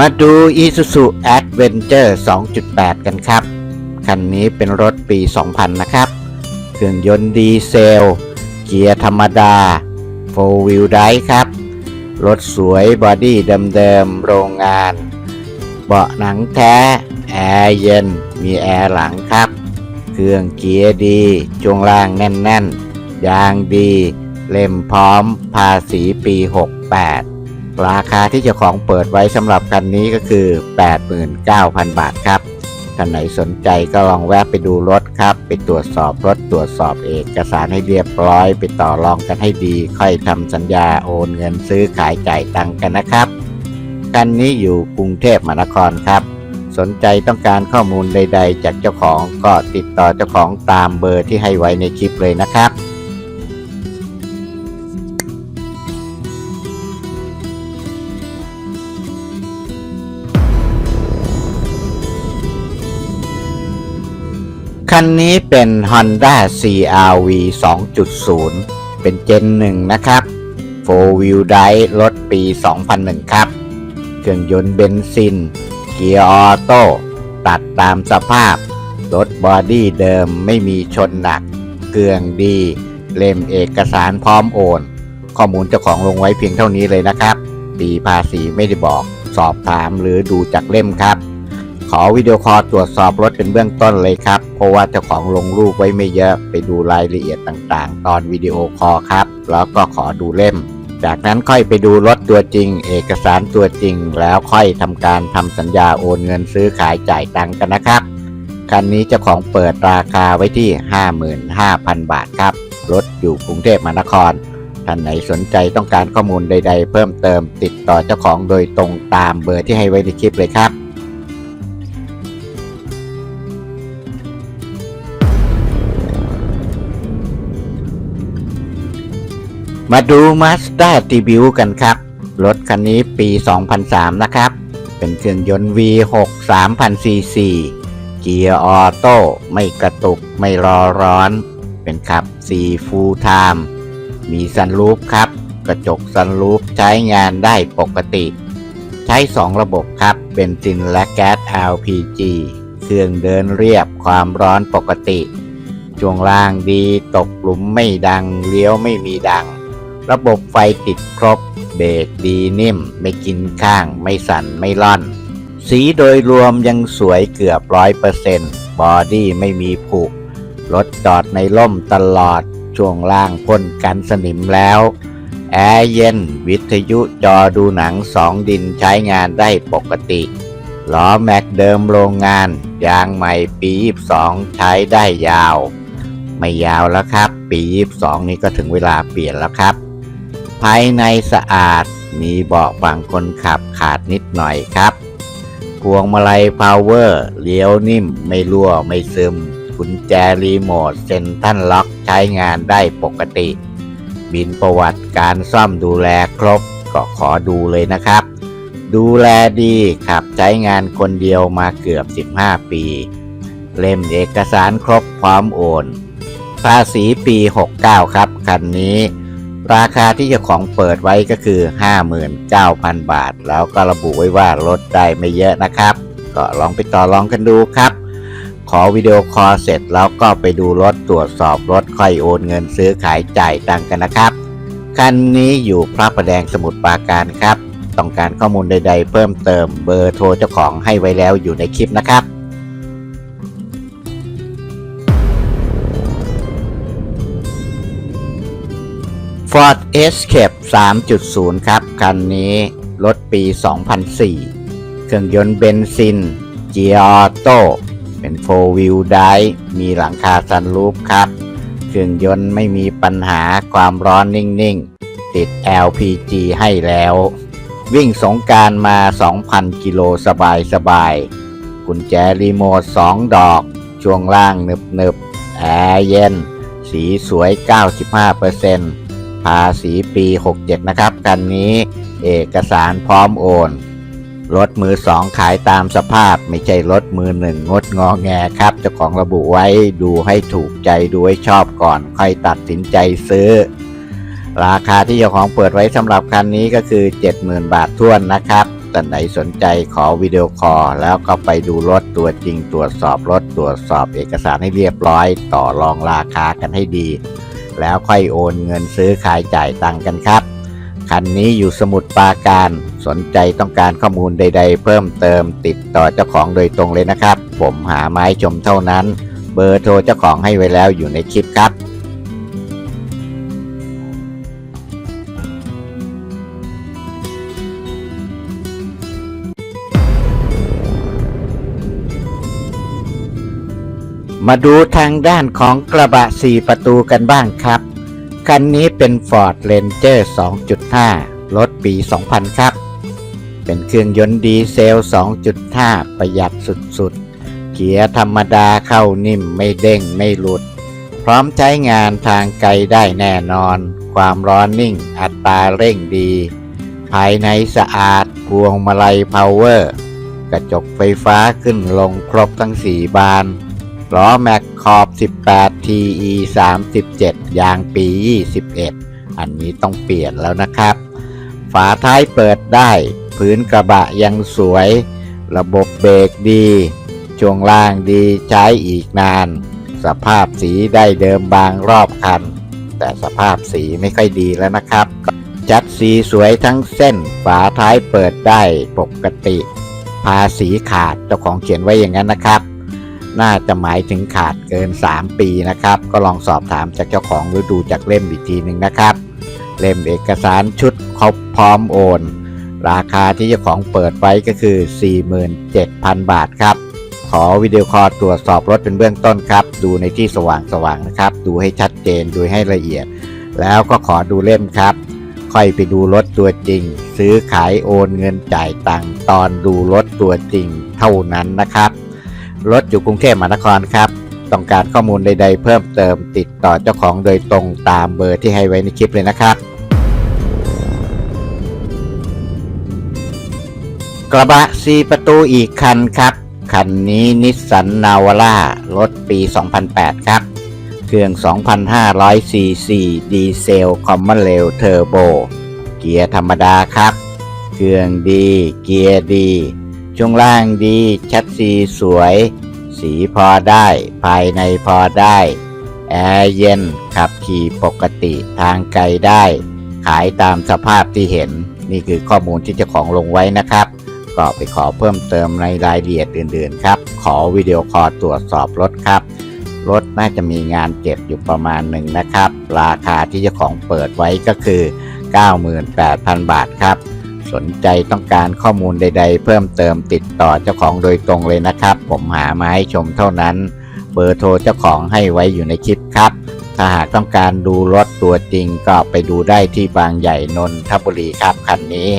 มาดู Isuzu Adventure 2.8 กันครับ คันนี้เป็นรถปี 2000 นะครับ เครื่องยนต์ดีเซล เกียร์ธรรมดา 4 Wheel Drive ครับ รถสวยบอดี้เดิมๆ โรงงาน เบาะหนังแท้ แอร์เย็น มีแอร์หลังครับ เครื่องเกียร์ดีช่วงล่างแน่นๆ ยางดี เล่มพร้อมภาษีปี 68 ราคาที่เจ้าของเปิดไว้สำหรับคันนี้ก็คือ 89,000 บาทครับท่านไหนสนใจก็ลองแวะไปดูรถครับ ไปตรวจสอบรถตรวจสอบเอกสารให้เรียบร้อย ไปต่อรองกันให้ดี ค่อยทำสัญญาโอนเงินซื้อขายจ่ายตังกันนะครับคันนี้อยู่กรุงเทพมหานครครับ สนใจต้องการข้อมูลใด ๆ จากเจ้าของก็ติดต่อเจ้าของตามเบอร์ที่ให้ไว้ในคลิปเลยนะครับ คันนี้เป็น Honda CRV 2.0 เป็นเจนหนึ่งนะครับ 4 Wheel Drive รถปี 2001 ครับ เครื่องยนต์เบนซิน เกียร์ออโต้ ตัดตามสภาพ รถบอดี้เดิมไม่มีชนหนัก เครื่องดี เล่มเอกสารพร้อมโอน ข้อมูลเจ้าของลงไว้เพียงเท่านี้เลยนะครับ ปีภาษีไม่ได้บอก สอบถามหรือดูจากเล่มครับ ขอวิดีโอคอลตรวจสอบรถเป็นเบื้องต้นเลยครับ เพราะว่าเจ้าของลงรูปไว้ไม่เยอะ ไปดูรายละเอียดต่างๆ ตอนวิดีโอคอลครับ แล้วก็ขอดูเล่ม จากนั้นค่อยไปดูรถตัวจริง เอกสารตัวจริง แล้วค่อยทำการทำสัญญาโอนเงินซื้อขายจ่ายตังค์กันนะครับ คันนี้เจ้าของเปิดราคาไว้ที่ 55,000 บาทครับ รถอยู่กรุงเทพมหานครท่านไหนสนใจต้องการข้อมูลใด ๆ เพิ่มเติมติดต่อเจ้าของโดยตรงตามเบอร์ที่ให้ไว้ในคลิปเลยครับ มาดู Mazda d e b u t กันครับ รถคันนี้ปี 2003 นะครับ เป็นเครื่องยนต์ V6 3000 cc เกียร์ออโต้ไม่กระตุกไม่รอร้อน เป็นขับ 4 Full Time มีซันรูฟครับ กระจกซันรูฟใช้งานได้ปกติ ใช้ 2 ระบบครับเบนซินและแก๊ส LPG เครื่องเดินเรียบความร้อนปกติ ช่วงล่างดีตกหลุมไม่ดังเลี้ยวไม่มีดัง ระบบไฟติดครบ เบรกดีนิ่ม ไม่กินข้าง ไม่สั่นไม่ล่อน สีโดยรวมยังสวยเกือบร้อยเปอร์เซ็นต์บอดี้ไม่มีผุรถจอดในร่มตลอด ช่วงล่างพ่นกันสนิมแล้ว แอร์เย็น วิทยุจอดูหนังสองดินใช้งานได้ปกติล้อแม็กเดิมโรงงาน ยางใหม่ปี 22 ใช้ได้ยาว ไม่ยาวแล้วครับ ปี 22 นี้ก็ถึงเวลาเปลี่ยนแล้วครับ ภายในสะอาด มีเบาะฝั่งคนขับขาดนิดหน่อยครับ พวงมาลัยพาวเวอร์เลี้ยวนิ่มไม่รั่วไม่ซึมกุญแจรีโมทเซ็นทรัลล็อกใช้งานได้ปกติ บินประวัติการซ่อมดูแลครบก็ขอดูเลยนะครับ ดูแลดีขับใช้งานคนเดียวมาเกือบ 15 ปี เล่มเอกสารครบพร้อมโอน ภาษีปี 69 ครับ คันนี้ ราคาที่เจ้าของเปิดไว้ก็คือ 59,000 บาท แล้วก็ระบุไว้ว่าลดได้ไม่เยอะนะครับ ก็ลองไปต่อรองกันดูครับ ขอวิดีโอคอลเสร็จแล้วก็ไปดูรถตรวจสอบรถค่อยโอนเงินซื้อขายจ่ายตังกันนะครับ คันนี้อยู่พระประแดงสมุทรปราการครับ ต้องการข้อมูลใด ๆ เพิ่มเติมเบอร์โทรเจ้าของให้ไว้แล้วอยู่ในคลิปนะครับ Ford Escape 3.0 ครับ คันนี้รถปี 2004 เครื่องยนต์เบนซินเกียร์โตเป็น 4 Wheel Drive มีหลังคาซันรูฟครับ เครื่องยนต์ไม่มีปัญหาความร้อนนิ่ง ๆ ติด LPG ให้แล้ว วิ่งสงการมา 2,000 กิโลสบายสบายๆกุญแจรีโมท 2 ดอก ช่วงล่างหนึบๆแอร์เย็น สีสวย 95% ภาษีปี 67 นะครับคันนี้เอกสารพร้อมโอน รถมือสองขายตามสภาพไม่ใช่รถมือหนึ่งงดงอแงครับ เจ้าของระบุไว้ดูให้ถูกใจดูให้ชอบก่อน ค่อยตัดสินใจซื้อ ราคาที่เจ้าของเปิดไว้สำหรับคันนี้ก็คือ 70,000 บาทท้วนนะครับตท่านไหนสนใจขอวิดีโอคอลแล้วก็ไปดูรถตัวจริงตรวจสอบรถตรวจสอบเอกสารให้เรียบร้อย ต่อรองราคากันให้ดี แล้วค่อยโอนเงินซื้อขายจ่ายตังกันครับ คันนี้อยู่สมุทรปราการ สนใจต้องการข้อมูลใด ๆ เพิ่มเติมติดต่อเจ้าของโดยตรงเลยนะครับ ผมหาไม้ชมเท่านั้น เบอร์โทรเจ้าของให้ไว้แล้วอยู่ในคลิปครับ มาดูทางด้านของกระบะ 4 ประตูกันบ้างครับ คันนี้เป็น Ford Ranger 2.5 รถปี 2000 ครับ เป็นเครื่องยนต์ดีเซล 2.5 ประหยัดสุดๆ เกียร์ธรรมดาเข้านิ่มไม่เด้งไม่หลุด พร้อมใช้งานทางไกลได้แน่นอน ความร้อนนิ่งอัตราเร่งดี ภายในสะอาดพวงมาลัยพาวเวอร์ กระจกไฟฟ้าขึ้นลงครบทั้ง 4 บาน ล้อแม็กขอบ 18 TE 37 ยางปี 21 อันนี้ต้องเปลี่ยนแล้วนะครับ ฝาท้ายเปิดได้ พื้นกระบะยังสวย ระบบเบรกดี ช่วงล่างดีใช้อีกนาน สภาพสีได้เดิมบางรอบคัน แต่สภาพสีไม่ค่อยดีแล้วนะครับ จัดสีสวยทั้งเส้น ฝาท้ายเปิดได้ปกติ ภาษีขาดเจ้าของเขียนไว้อย่างนั้นนะครับ น่าจะหมายถึงขาดเกิน 3 ปีนะครับ ก็ลองสอบถามจากเจ้าของหรือดูจากเล่มอีกทีหนึ่งนะครับ เล่มเอกสารชุดครบพร้อมโอน ราคาที่เจ้าของเปิดไว้ก็คือ 47,000 บาทครับ ขอวิดีโอคอลตรวจสอบรถเป็นเบื้องต้นครับ ดูในที่สว่างๆนะครับ ดูให้ชัดเจนดูให้ละเอียด แล้วก็ขอดูเล่มครับค่อยไปดูรถตัวจริง ซื้อขายโอนเงินจ่ายตังค์ตอนดูรถตัวจริงเท่านั้นนะครับ รถอยู่กรุงเทพมหานครครับ ต้องการข้อมูลใด ๆ เพิ่มเติมติดต่อเจ้าของโดยตรงตามเบอร์ที่ให้ไว้ในคลิปเลยนะครับกระบะ4ประตูอีกคันครับ คันนี้นิสสันนาวาร่ารถปี 2008 ครับ เครื่อง 2,500ซีซีดีเซลคอมมอนเรลเทอร์โบ เกียร์ธรรมดาครับ เครื่องดี เกียร์ดี ช่วงล่างดีชัดซีสวย สีพอได้ ภายในพอได้ แอร์เย็นขับขี่ปกติทางไกลได้ ขายตามสภาพที่เห็น นี่คือข้อมูลที่เจ้าของลงไว้นะครับก็ไปขอเพิ่มเติมในรายละเอียดอื่นๆครับ ขอวิดีโอคอลตรวจสอบรถครับ รถน่าจะมีงานเก็บอยู่ประมาณหนึ่งนะครับ ราคาที่เจ้าของเปิดไว้ก็คือ 98,000 บาทครับ สนใจต้องการข้อมูลใด ๆ เพิ่มเติมติดต่อเจ้าของโดยตรงเลยนะครับ ผมหามาให้ชมเท่านั้น เบอร์โทรเจ้าของให้ไว้อยู่ในคลิปครับ ถ้าหากต้องการดูรถตัวจริงก็ไปดูได้ที่บางใหญ่นนทบุรีครับคันนี้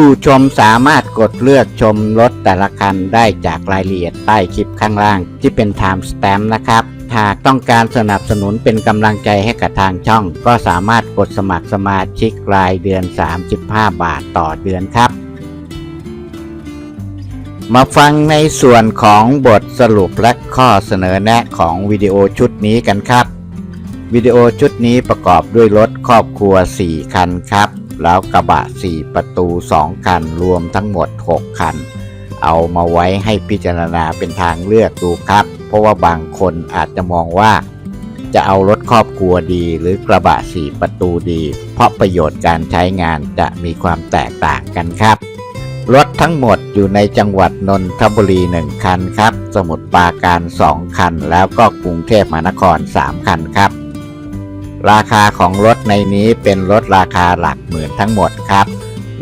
ผู้ชมสามารถกดเลือกชมรถแต่ละคันได้จากรายละเอียดใต้คลิปข้างล่าง ที่เป็น Time Stamp นะครับ หากต้องการสนับสนุนเป็นกำลังใจให้กับทางช่อง ก็สามารถกดสมัครสมาชิกรายเดือน 35 บาทต่อเดือนครับ มาฟังในส่วนของบทสรุปและข้อเสนอแนะของวิดีโอชุดนี้กันครับ วิดีโอชุดนี้ประกอบด้วยรถครอบครัว 4 คันครับ แล้วกระบะ 4 ประตู 2 คัน รวมทั้งหมด 6 คัน เอามาไว้ให้พิจารณาเป็นทางเลือกดูครับ เพราะว่าบางคนอาจจะมองว่า จะเอารถครอบครัวดีหรือกระบะ 4 ประตูดี เพราะประโยชน์การใช้งานจะมีความแตกต่างกันครับรถทั้งหมดอยู่ในจังหวัดนนทบุรี 1 คันครับ สมุทรปราการ 2 คัน แล้วก็กรุงเทพมหานคร 3 คันครับ ราคาของรถในนี้เป็นรถราคาหลักหมื่นทั้งหมดครับ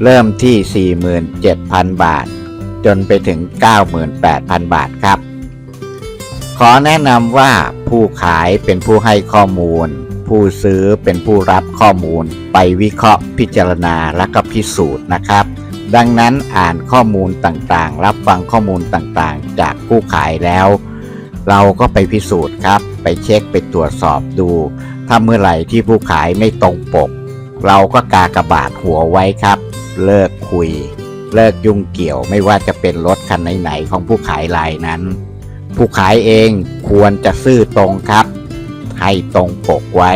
เริ่มที่ 47,000 บาท จนไปถึง 98,000 บาทครับ ขอแนะนำว่าผู้ขายเป็นผู้ให้ข้อมูล ผู้ซื้อเป็นผู้รับข้อมูล ไปวิเคราะห์พิจารณาและก็พิสูจน์นะครับ ดังนั้นอ่านข้อมูลต่างๆ รับฟังข้อมูลต่างๆ จากผู้ขายแล้ว เราก็ไปพิสูจน์ครับ ไปเช็คไปตรวจสอบดู ถ้าเมื่อไหร่ที่ผู้ขายไม่ตรงปก เราก็กากระบาดหัวไว้ครับ เลิกคุย เลิกยุ่งเกี่ยวไม่ว่าจะเป็นรถคันไหนๆของผู้ขายรายนั้น ผู้ขายเองควรจะซื่อตรงครับ ให้ตรงปกไว้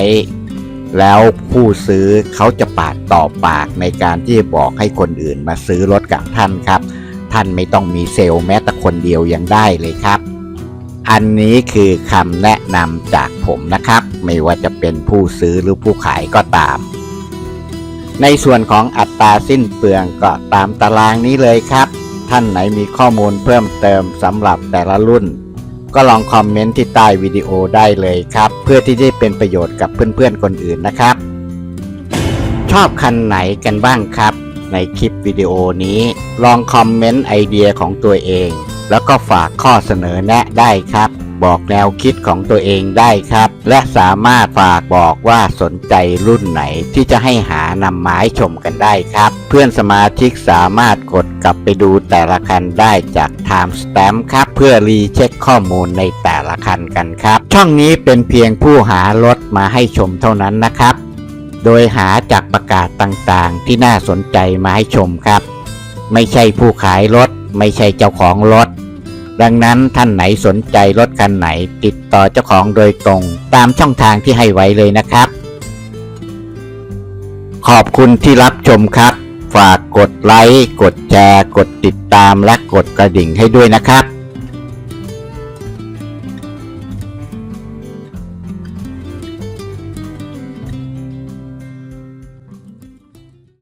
แล้วผู้ซื้อเขาจะปากต่อปากในการที่บอกให้คนอื่นมาซื้อรถกับท่านครับ ท่านไม่ต้องมีเซลล์แม้แต่คนเดียวยังได้เลยครับ อันนี้คือคำแนะนำจากผมนะครับ ไม่ว่าจะเป็นผู้ซื้อหรือผู้ขายก็ตาม ในส่วนของอัตราสิ้นเปลืองก็ตามตารางนี้เลยครับ ท่านไหนมีข้อมูลเพิ่มเติมสำหรับแต่ละรุ่น ก็ลองคอมเมนต์ที่ใต้วิดีโอได้เลยครับ เพื่อที่จะเป็นประโยชน์กับเพื่อนๆคนอื่นนะครับ ชอบคันไหนกันบ้างครับ ในคลิปวิดีโอนี้ ลองคอมเมนต์ไอเดียของตัวเอง แล้วก็ฝากข้อเสนอแนะได้ครับ บอกแนวคิดของตัวเองได้ครับ และสามารถฝากบอกว่าสนใจรุ่นไหนที่จะให้หานำมาให้ชมกันได้ครับ เพื่อนสมาชิกสามารถกดกลับไปดูแต่ละคันได้จาก Time Stamp ครับ เพื่อรีเช็คข้อมูลในแต่ละคันกันครับ ช่องนี้เป็นเพียงผู้หารถมาให้ชมเท่านั้นนะครับ โดยหาจากประกาศต่างๆ ที่น่าสนใจมาให้ชมครับ ไม่ใช่ผู้ขายรถ ไม่ใช่เจ้าของรถ ดังนั้นท่านไหนสนใจรถคันไหน ติดต่อเจ้าของโดยตรง ตามช่องทางที่ให้ไว้เลยนะครับ ขอบคุณที่รับชมครับ ฝากกดไลค์ กดแชร์ กดติดตามและกดกระดิ่งให้ด้วยนะครับ